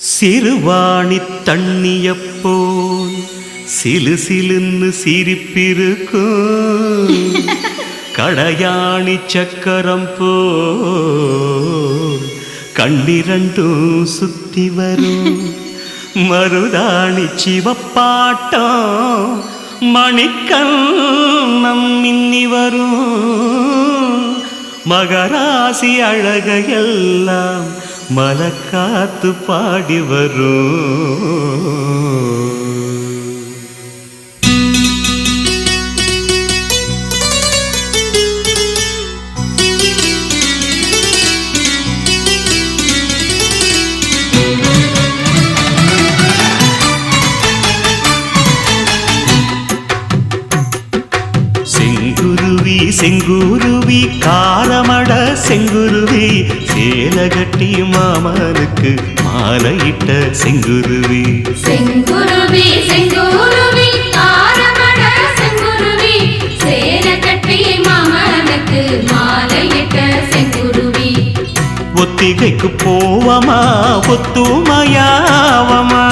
சிறுவாணி தண்ணியப்போல் சிலு சிலுன்னு சிரிப்பிருக்கும். கடையாணி சக்கரம் போல் கண்ணிரண்டும் சுத்தி வரும். மருதாணி சிவப்பாட்டம் மணிக்கண்ணம் மின்னி வரும். மகராசி அழகையெல்லாம் மலக்காத்து பாடி வரும். செங்குருவி செங்குருவி காரமட செங்குருவி சேலகட்டி மாமனுக்கு மாலையிட்ட செங்குருவி. செங்குருவி செங்குருவி ஆரமட செங்குருவி. சேர கட்டி மாமனுக்கு மாலையிட்ட செங்குருவி. ஒத்திகைக்கு போவமா ஒத்துமையாவமா?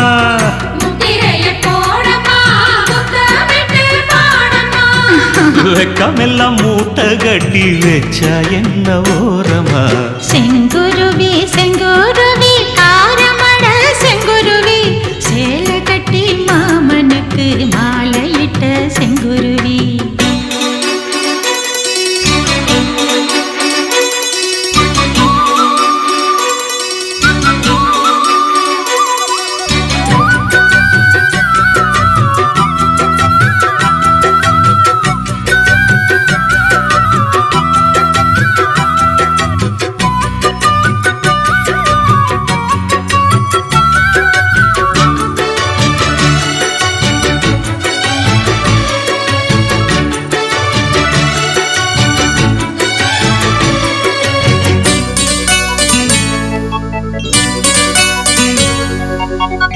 வெக்கமெல்லாம் மூட்டை கட்டி வச்சா என்ன ஓரமா? செங்குருவி செங்குருவி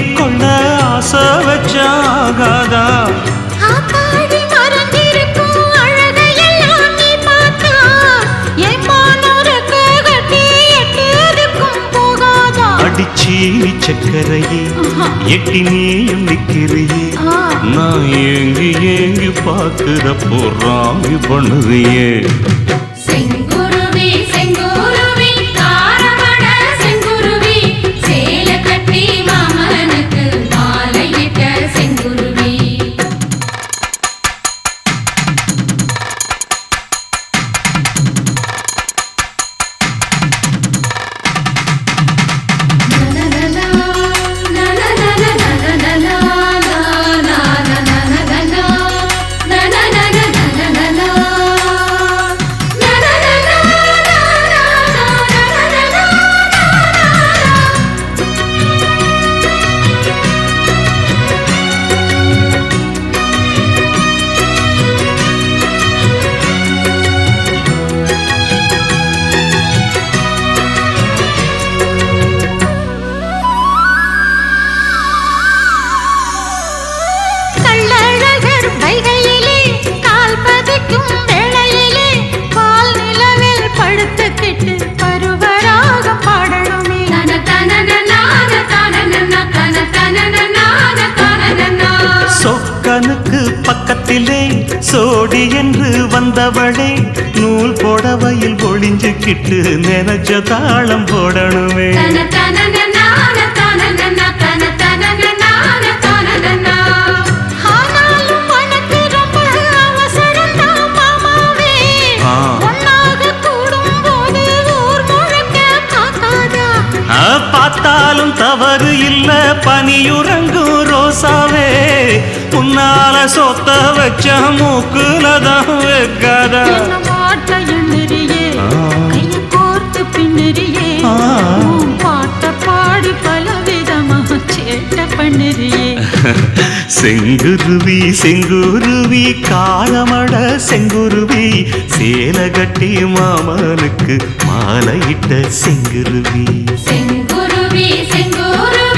கொள்ள ஆசை வச்சாகாதா? அடிச்சி சக்கரையே எட்டி நீயும் நிக்கிறியே. நான் ஏங்கி ஏங்கி பார்க்கிறப்போ ராமி பண்ணுறியே. பக்கத்திலே சோடி என்று வந்தவளே நூல் புடவையில் ஒளிஞ்சுக்கிட்டு நினைச்ச தாளம் போடணுமே. பார்த்தாலும் தவறு இல்ல பனியுறங்கும் உன்னால சொத்த வச்ச மூக்குல தான் வைக்காத. செங்குருவி செங்குருவி காலமட செங்குருவி சேல கட்டி மாமனுக்கு மாலையிட்ட செங்குருவி. செங்குருவி செங்குருவி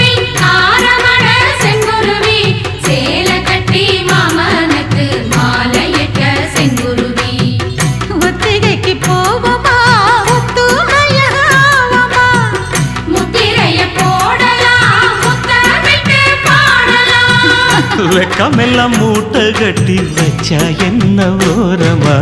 வெக்கமெல்லாம் மூட்டை கட்டி வச்சா என்ன ஓரமா?